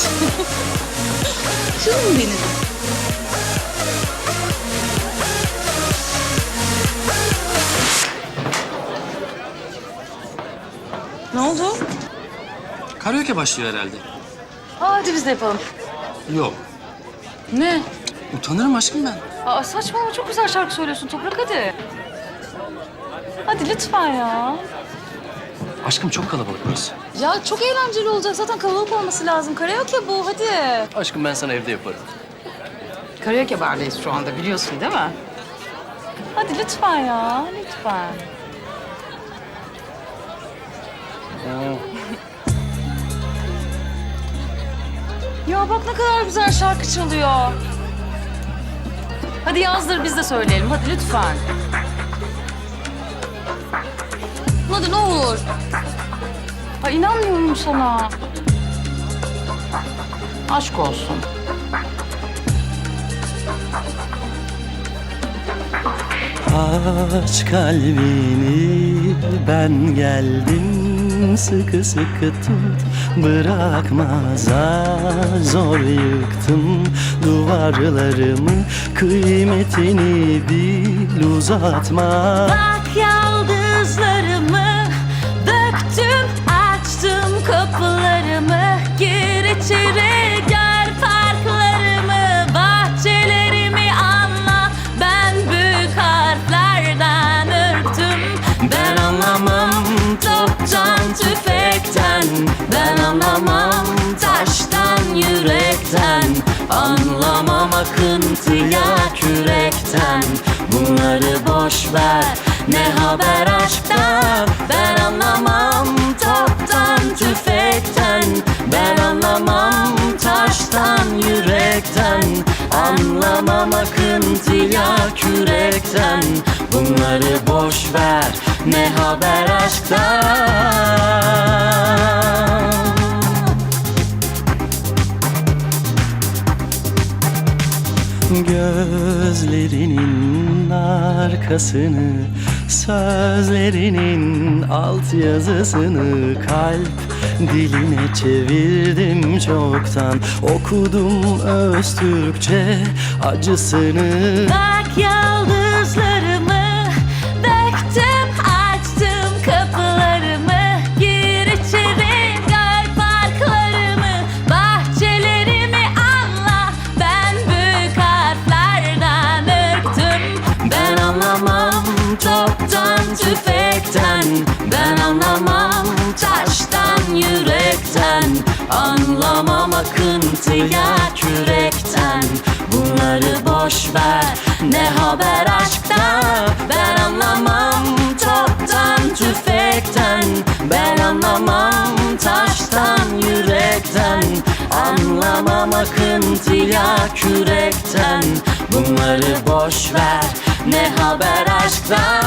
biriniz. Ne oldu? Karaoke başlıyor herhalde. Aa, hadi biz de yapalım. Yok. Ne? Utanırım aşkım ben. Aa, saçmalama çok güzel şarkı söylüyorsun Toprak hadi. Hadi lütfen ya. Aşkım çok kalabalık burası. Ya çok eğlenceli olacak. Zaten kalabalık olması lazım. Karaoke bu hadi. Aşkım ben sana evde yaparım. Karaoke bardayız şu anda biliyorsun değil mi? Hadi lütfen ya, lütfen. ya bak ne kadar güzel şarkı çalıyor. Hadi yazdır biz de söyleyelim. Hadi lütfen. Hadi ne olur. İnanmıyorum sana. Aşk olsun. Aç kalbini ben geldim sıkı sıkı tut Bırakma zar zor yıktım duvarlarımı Kıymetini bil uzatma Bak yaldızlarımı akıntıya kürekten. Bunları boş ver ne haber aşktan? Ben anlamam toptan tüfekten. Ben anlamam taştan yürekten. Anlamam akıntıya kürekten. Bunları boş ver ne haber aşktan Gözlerinin arkasını Sözlerinin altyazısını Kalp diline çevirdim çoktan. Okudum öz Türkçe acısını. Bak yıldızlarımı tüfekten ben anlamam taştan yürekten. Anlamam akıntıya kürekten. Bunları boş ver ne haber aşktan ben anlamam toptan tüfekten. Ben anlamam taştan yürekten. Anlamam akıntıya kürekten. Bunları boş ver ne haber aşktan